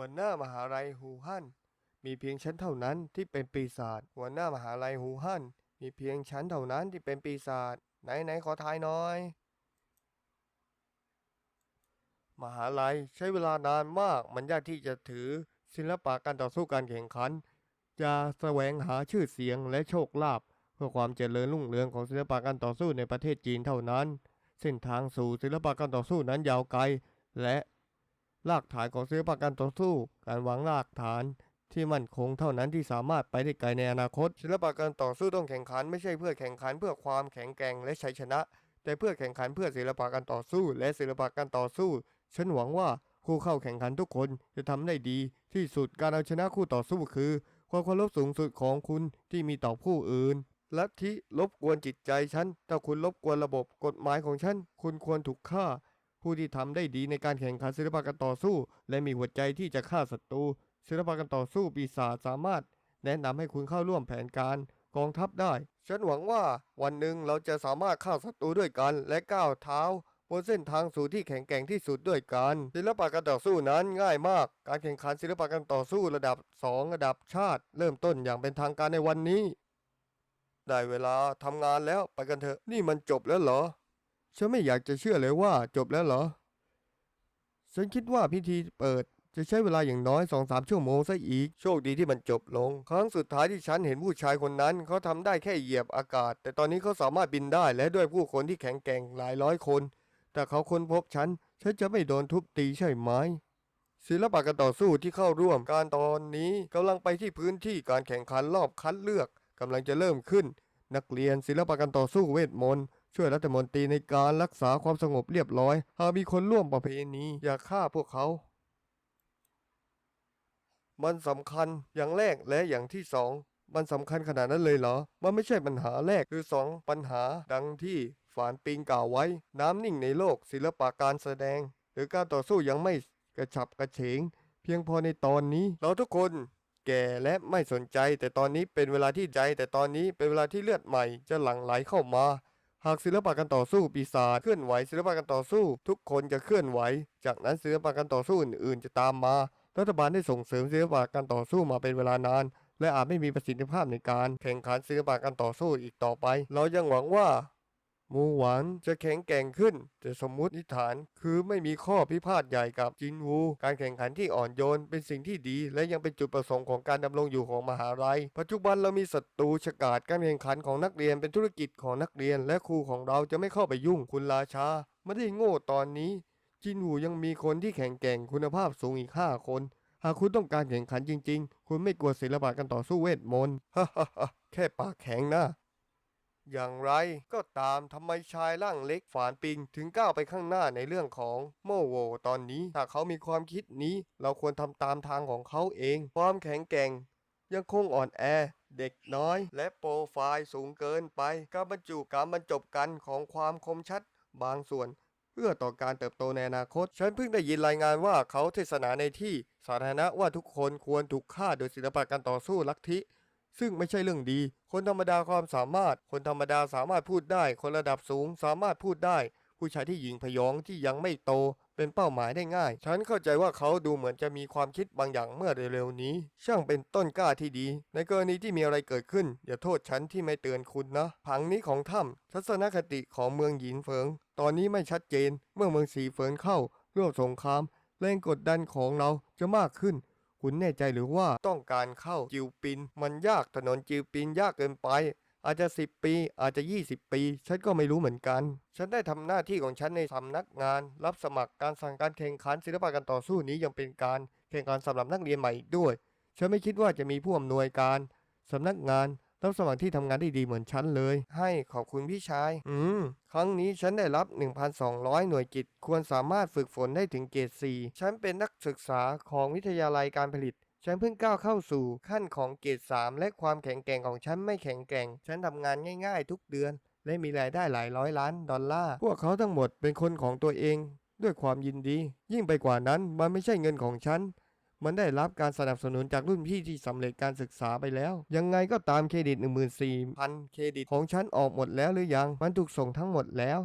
หัวหน้ามหาลัยฮูฮั่นมีเพียงฉันเท่านั้นที่เป็นปีศาจหัวหน้ามหาลัยฮูฮั่นมีเพียงฉันเท่านั้นที่เป็นปีศาจไหนไหนขอทายหน่อย มหาลัยใช้เวลานานมากมันยากที่จะถือศิลปะการต่อสู้การแข่งขัน จะแสวงหาชื่อเสียงและโชคลาภเพื่อความเจริญรุ่งเรืองของศิลปะการต่อสู้ในประเทศจีนเท่านั้น เส้นทางสู่ศิลปะการต่อสู้นั้นยาวไกล และ รากฐานของศิลปะการต่อสู้ การวางรากฐานที่มั่นคงเท่านั้นที่สามารถไปได้ไกลในอนาคต ศิลปะการต่อสู้ต้องแข่งขันไม่ใช่เพื่อแข่งขันเพื่อความแข็งแกร่งและชัยชนะ แต่เพื่อแข่งขันเพื่อศิลปะการต่อสู้ และศิลปะการต่อสู้ ฉันหวังว่าผู้เข้าแข่งขันทุกคนจะทำได้ดี ที่สุดการเอาชนะคู่ต่อสู้คือ ความเคารพสูงสุดของคุณที่มีต่อผู้อื่นลัทธิรบกวนจิตใจฉันถ้าคุณรบกวนระบบกฎหมายของฉัน คุณควรถูกฆ่า ผู้ที่ทำได้ดีในการแข่งขันศิลปะการต่อสู้ และมีหัวใจที่จะฆ่าศัตรูศิลปะการต่อสู้ปีศาจสามารถ แนะนำให้คุณเข้าร่วมแผนการกองทัพได้ ฉันหวังว่าวันหนึ่งเราจะสามารถฆ่าศัตรูด้วยกันและก้าวเท้าบนเส้นทางสู่ที่แข็งแกร่งที่สุดด้วยกัน ศิลปะการต่อสู้นั้นง่ายมาก การแข่งขันศิลปะการต่อสู้ระดับ 2 ระดับชาติ เริ่มต้นอย่างเป็นทางการในวันนี้ ได้เวลาทำงานแล้วไปกันเถอะ นี่มันจบแล้วเหรอ ฉันไม่อยากจะเชื่อเลยว่าจบแล้วเหรอ ฉันคิดว่าพิธีเปิดจะใช้เวลาอย่างน้อย2องสามชั่วโมงซะอีก โชคดีที่มันจบลง ครั้งสุดท้ายที่ฉันเห็นผู้ชายคนนั้น เขาทำได้แค่เหยียบอากาศ แต่ตอนนี้เขาสามารถบินได้และด้วยผู้คนที่แข็งแกร่งหลายร้อยคน แต่เขาค้นพบฉัน ฉันจะไม่โดนทุบตีใช่ไหมศิลปะการต่อสู้ที่เข้าร่วมการตอนนี้กำลังไปที่พื้นที่การแข่งขันรอบคัดเลือกกำลังจะเริ่มขึ้น นักเรียนศิลปะการต่อสู้เวทมนต์ ช่วยรัฐมนตรีในการรักษาความสงบเรียบร้อย หากมีคนร่วมประเพณีอย่าฆ่าพวกเขา มันสำคัญอย่างแรกและอย่างที่สองมันสำคัญขนาดนั้นเลยเหรอ มันไม่ใช่ปัญหาแรกคือสองปัญหาดังที่ฝานปิงกล่าวไว้ น้ำนิ่งในโลก ศิลปะการแสดง หรือการต่อสู้ยังไม่กระฉับกระเฉง เพียงพอในตอนนี้ เราทุกคนแก่และไม่สนใจ แต่ตอนนี้เป็นเวลาที่ใจ แต่ตอนนี้เป็นเวลาที่เลือดใหม่จะหลั่งไหลเข้ามา หากศิลปะการต่อสู้ปีศาจเคลื่อนไหวศิลปะการต่อสู้ ทุกคนจะเคลื่อนไหว จากนั้นศิลปะการต่อสู้อื่นๆ จะตามมา รัฐบาลได้ส่งเสริมศิลปะการต่อสู้มาเป็นเวลานาน และอาจไม่มีประสิทธิภาพในการแข่งขันศิลปะการต่อสู้อีกต่อไป เรายังหวังว่า มูหวานจะแข็งแกร่งขึ้น แต่สมมุติฐานคือไม่มีข้อพิพาทใหญ่กับจินวู การแข่งขันที่อ่อนโยนเป็นสิ่งที่ดี และยังเป็นจุดประสงค์ของการดำรงอยู่ของมหาลัย ปัจจุบันเรามีศัตรูฉกาจการแข่งขันของนักเรียนเป็นธุรกิจของนักเรียน และครูของเราจะไม่เข้าไปยุ่งคุณราชา ไม่ได้โง่ตอนนี้ จินวูยังมีคนที่แข็งแกร่งคุณภาพสูงอีกห้าคนหากคุณต้องการแข่งขันจริง ๆ คุณไม่กลัวศิลปะการต่อสู้เวทมนต์ฮ่าฮ่าแค่ปากแข็งนะ อย่างไรก็ตามทำไมชายร่างเล็กฝานปิงถึงก้าวไปข้างหน้าในเรื่องของโมโวตอนนี้ถ้าเขามีความคิดนี้ เราควรทำตามทางของเขาเอง ความแข็งแกร่ง ยังคงอ่อนแอเด็กน้อย และโปรไฟล์สูงเกินไปการบรรจุการบรรจบกันของความคมชัดบางส่วน เพื่อต่อการเติบโตในอนาคต ฉันเพิ่งได้ยินรายงานว่าเขาเทศนาในที่สาธารณะว่าทุกคนควรถูกฆ่าโดยศิลปะการต่อสู้ลัทธิ ซึ่งไม่ใช่เรื่องดี คนธรรมดาความสามารถ คนธรรมดาสามารถพูดได้ คนระดับสูงสามารถพูดได้ ผู้ชายที่หญิงพยองที่ยังไม่โต เป็นเป้าหมายได้ง่าย ฉันเข้าใจว่าเขาดูเหมือนจะมีความคิดบางอย่างเมื่อเร็วๆนี้ ช่างเป็นต้นกล้าที่ดี ในกรณีที่มีอะไรเกิดขึ้น อย่าโทษฉันที่ไม่เตือนคุณนะ ผังนี้ของถ้ำทัศนคติของเมืองหยินเฟิง ตอนนี้ไม่ชัดเจน เมื่อเมืองสีเฟิงเข้าร่วมสงครามแรงกดดันของเราจะมากขึ้น คุณแน่ใจหรือว่าต้องการเข้าจิวปิน มันยากถนนจิวปินยากเกินไป อาจจะ 10 ปีอาจจะ 20 ปี ฉันก็ไม่รู้เหมือนกัน ฉันได้ทำหน้าที่ของฉันในสำนักงาน รับสมัครการสั่งการแข่งขันศิลปะการต่อสู้นี้ยังเป็นการแข่งขันสำหรับนักเรียนใหม่ด้วย ฉันไม่คิดว่าจะมีผู้อำนวยการสำนักงาน รับสมัครที่ทำงานได้ดีเหมือนฉันเลย ให้ขอบคุณพี่ชาย อืม ครั้งนี้ฉันได้รับ 1,200 หน่วยกิต ควรสามารถฝึกฝนได้ถึงเกรด4ฉันเป็นนักศึกษาของวิทยาลัยการผลิตฉันเพิ่งก้าวเข้าสู่ขั้นของเกรด3และความแข็งแกร่งของฉันไม่แข็งแกร่ง ฉันทำงานง่ายๆ ทุกเดือน และมีรายได้หลายร้อยล้านดอลลาร์ พวกเขาทั้งหมดเป็นคนของตัวเอง ด้วยความยินดี ยิ่งไปกว่านั้นมันไม่ใช่เงินของฉัน มันได้รับการสนับสนุนจากรุ่นพี่ที่สำเร็จการศึกษาไปแล้ว ยังไงก็ตามเครดิต 14,000 เครดิตของฉันออกหมดแล้วหรือยัง มันถูกส่งทั้งหมดแล้ว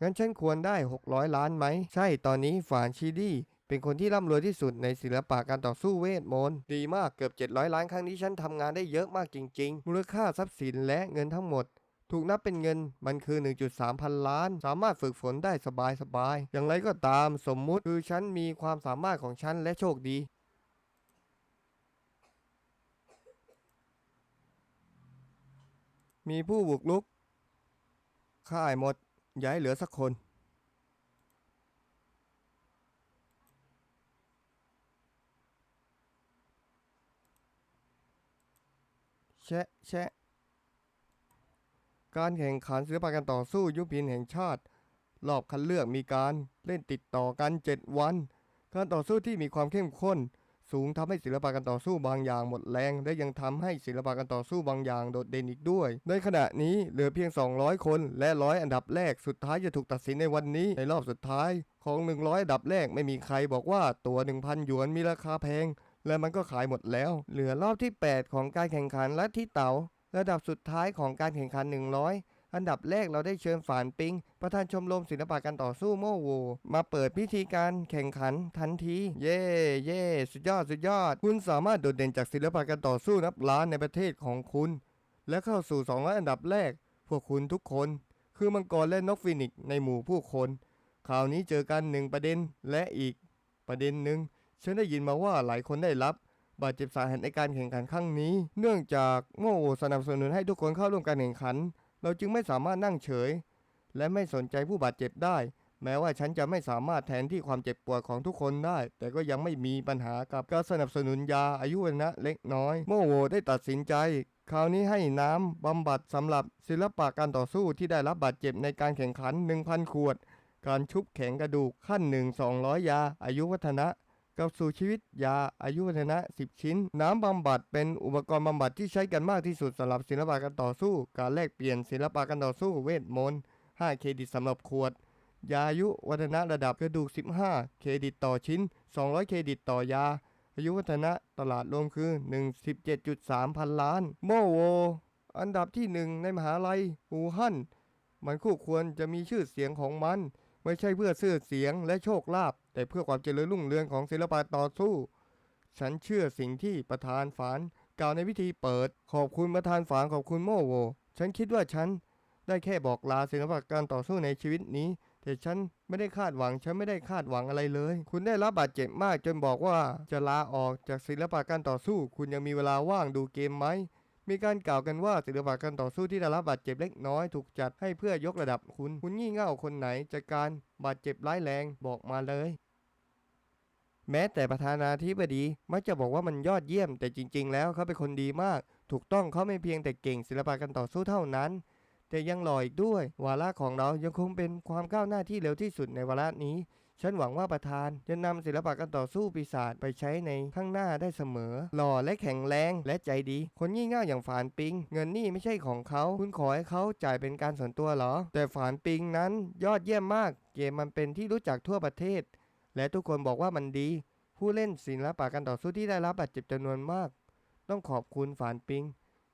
งั้นฉันควรได้ 600 ล้านไหม ใช่ตอนนี้ฝานชีดี้เป็นเป็นคนที่ร่ำรวยที่สุดในศิลปะการต่อสู้เวทมนต์ดีมากเกือบ 700 ล้านครั้งนี้ฉันทำงานได้เยอะมากจริง ๆ มูลค่าทรัพย์สินและเงินทั้งหมด ถูกนับเป็นเงินมันคือ 1.3 พันล้าน สามารถฝึกฝนได้สบายๆอย่างไรก็ตามสมมุติคือฉันมีความสามารถของฉันและโชคดี มีผู้บุกลุก ค่ายหมด ย้ายเหลือสักคน แชะแชะ การแข่งขันศิลปะการต่อสู้ยุคพินแห่งชาติ รอบคัดเลือกมีการเล่นติดต่อกัน 7 วัน การต่อสู้ที่มีความเข้มข้น สูงทำให้ศิลปะการต่อสู้บางอย่างหมดแรง และยังทำให้ศิลปะการต่อสู้บางอย่างโดดเด่นอีกด้วย ในขณะนี้เหลือเพียง 200 คนและร้อยอันดับแรกสุดท้ายจะถูกตัดสินในวันนี้ในรอบสุดท้ายของ 100 อันดับแรกไม่มีใครบอกว่าตัว 1,000 หยวนมีราคาแพง และมันก็ขายหมดแล้ว เหลือรอบที่ 8 ของการแข่งขันและที่เต๋าระดับสุดท้ายของการแข่งขัน 100 อันดับแรกเราได้เชิญฝานปิง ประธานชมรมศิลปะการต่อสู้โมโว มาเปิดพิธีการแข่งขันทันที เย่เย่สุดยอดสุดยอด คุณสามารถโดดเด่นจากศิลปะการต่อสู้นับล้านในประเทศของคุณ และเข้าสู่200อันดับแรก พวกคุณทุกคน คือมังกรและนกฟินิกในหมู่ผู้คนคราวนี้เจอกันหนึ่งประเด็นและอีก ประเด็นหนึ่งฉันได้ยินมาว่าหลายคนได้รับบาดเจ็บสาหัสในการแข่งขันครั้งนี้ เนื่องจากโมโวสนับสนุนให้ทุกคนเข้าร่วมการแข่งขัน เราจึงไม่สามารถนั่งเฉย และไม่สนใจผู้บาดเจ็บได้ แม้ว่าฉันจะไม่สามารถแทนที่ความเจ็บปวดของทุกคนได้ แต่ก็ยังไม่มีปัญหากับการสนับสนุนยาอายุวันะเล็กน้อย โมโวได้ตัดสินใจคราวนี้ให้น้ำบำบัดสำหรับศิลปะการต่อสู้ที่ได้รับบาดเจ็บในการแข่งขัน 1,000 ขวด การชุบแข็งกระดูกขั้นหนึ่ง200 ยา อายุวัฒนะ กับสู่ชีวิตยาอายุวัฒนะ 10 ชิ้น น้ำบำบัดเป็นอุปกรณ์บำบัดที่ใช้กันมากที่สุดสำหรับศิลปะการต่อสู้ การแลกเปลี่ยนศิลปะการต่อสู้เวทมนต์ 5 เครดิตสำหรับขวด ยาอายุวัฒนะระดับกระดูก 15 เครดิตต่อชิ้น 200 เครดิตต่อยา อายุวัฒนะตลาดรวมคือ17.3 พันล้าน โมโว อันดับที่หนึ่งในมหาลัยหูฮั่นมันคู่ควรจะมีชื่อเสียงของมัน ไม่ใช่เพื่อชื่อเสียงและโชคลาภ แต่เพื่อความเจริญรุ่งเรืองของศิลปะต่อสู้ ฉันเชื่อสิ่งที่ประธานฝานกล่าวในพิธีเปิด ขอบคุณประธานฝานขอบคุณโมโว ฉันคิดว่าฉันได้แค่บอกลาศิลปะการต่อสู้ในชีวิตนี้ แต่ฉันไม่ได้คาดหวัง ฉันไม่ได้คาดหวังอะไรเลย คุณได้รับบาดเจ็บมากจนบอกว่าจะลาออกจากศิลปะการต่อสู้ คุณยังมีเวลาว่างดูเกมไหมมีการกล่าวกันว่าศิลปะการต่อสู้ที่ได้รับบาดเจ็บเล็กน้อยถูกจัดให้เพื่อยกระดับคุณ คุณงี่เง่าคนไหนจากการบาดเจ็บร้ายแรงบอกมาเลย แม้แต่ประธานาธิบดีมักจะบอกว่ามันยอดเยี่ยม แต่จริง ๆ แล้วเขาเป็นคนดีมาก ถูกต้องเขาไม่เพียงแต่เก่งศิลปะการต่อสู้เท่านั้น แต่ยังหล่ออีกด้วย วาระของเรายังคงเป็นความก้าวหน้าที่เร็วที่สุดในวาระนี้ ฉันหวังว่าประธานจะนำศิลปะการต่อสู้ปีศาจไปใช้ในข้างหน้าได้เสมอ หล่อและแข็งแรงและใจดี คนงี่เง่าอย่างฝานปิง เงินนี่ไม่ใช่ของเขา คุณขอให้เขาจ่ายเป็นการส่วนตัวเหรอ แต่ฝานปิงนั้นยอดเยี่ยมมาก เกมมันเป็นที่รู้จักทั่วประเทศ และทุกคนบอกว่ามันดี ผู้เล่นศิลปะการต่อสู้ที่ได้รับบาดเจ็บจำนวนมาก ต้องขอบคุณฝานปิง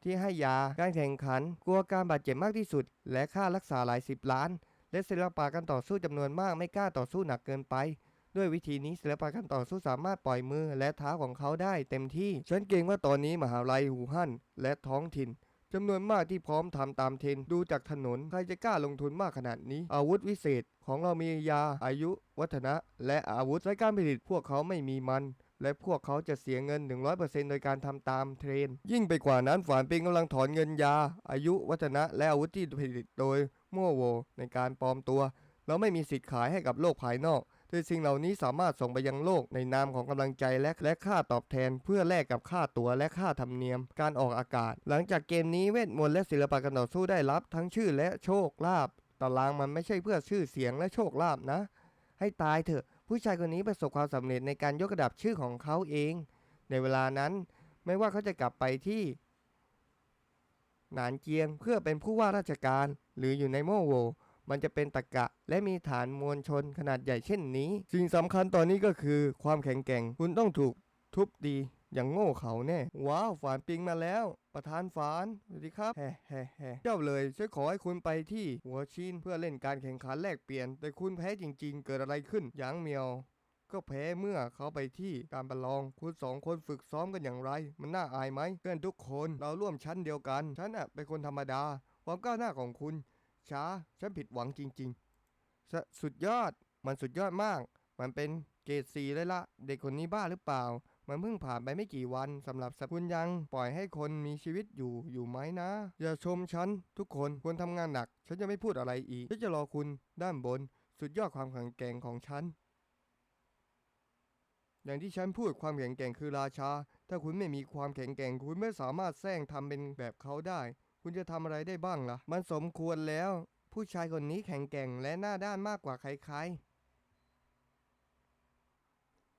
ที่ให้ยาการแข่งขัน กลัวการบาดเจ็บมากที่สุด และค่ารักษาหลายสิบล้าน และศิลปะการต่อสู้จำนวนมากไม่กล้าต่อสู้หนักเกินไป ด้วยวิธีนี้ศิลปะการต่อสู้สามารถปล่อยมือและเท้าของเขาได้เต็มที่ฉันเกรงว่าตอนนี้มหาลัยหูฮั่นและท้องถิ่น จำนวนมากที่พร้อมทำตามเทรนดูจากถนน ใครจะกล้าลงทุนมากขนาดนี้ อาวุธวิเศษ ของเรามียาอายุ วัฒนะ และอาวุธในการผลิตพวกเขาไม่มีมัน และพวกเขาจะเสียเงิน 100%โดยการทำตามเทรน ยิ่งไปกว่านั้นฝานปิงกำลังถอนเงินยา อายุวัฒนะ และอาวุธที่ผลิตโดยมั่วโวในการปลอมตัว เราไม่มีสิทธิ์ขายให้กับโลกภายนอก แต่สิ่งเหล่านี้สามารถส่งไปยังโลกในนามของกำลังใจและและค่าตอบแทน เพื่อแลกกับค่าตั๋วและค่าธรรมเนียม การออกอากาศ หลังจากเกมนี้เวทมนต์และศิลปะการต่อสู้ได้รับทั้งชื่อและโชคลาภตารางมันไม่ใช่เพื่อชื่อเสียงและโชคลาภนะ ให้ตายเถอะ ผู้ชายคนนี้ประสบความสำเร็จในการยกระดับชื่อของเขาเอง ในเวลานั้น ไม่ว่าเขาจะกลับไปที่หนานเจียงเพื่อเป็นผู้ว่าราชการหรืออยู่ในโมโว มันจะเป็นตะกะ และมีฐานมวลชนขนาดใหญ่เช่นนี้ สิ่งสำคัญตอนนี้ก็คือ ความแข็งแกร่ง คุณต้องถูกทุบดีอย่างโง่เขาแน่ ว้าวฝานปิงมาแล้ว ประธานฝานสวัสดีครับแฮ่แฮ่แฮ่เจ้าเลยฉันขอให้คุณไปที่หัวชินเพื่อเล่นการแข่งขันแลกเปลี่ยน แต่คุณแพ้จริง ๆ เกิดอะไรขึ้นหยางเมียวก็แพ้เมื่อเขาไปที่การประลอง คุณสองคนฝึกซ้อมกันอย่างไร มันน่าอายไหมเพื่อนทุกคนเราร่วมชั้นเดียวกัน ฉันอะเป็นคนธรรมดา ความก้าวหน้าของคุณ ช้า ฉันผิดหวังจริงๆสสุดยอด มันสุดยอดมาก มันเป็นเกรดสีเลยละ เด็กคนนี้บ้าหรือเปล่า มันเพิ่งผ่านไปไม่กี่วันสำหรับคุณยังปล่อยให้คนมีชีวิตอยู่อยู่ไหมนะ อย่าชมฉัน ทุกคนควรทำงานหนัก ฉันจะไม่พูดอะไรอีกฉันจะรอคุณด้านบน สุดยอดความแข็งแกร่งของฉันอย่างที่ฉันพูดความแข็งแกร่งคือราชา ถ้าคุณไม่มีความแข็งแกร่งคุณไม่สามารถแซงทำเป็นแบบเขาได้ คุณจะทำอะไรได้บ้างล่ะ มันสมควรแล้ว ผู้ชายคนนี้แข็งแกร่งและหน้าด้านมากกว่าใครๆ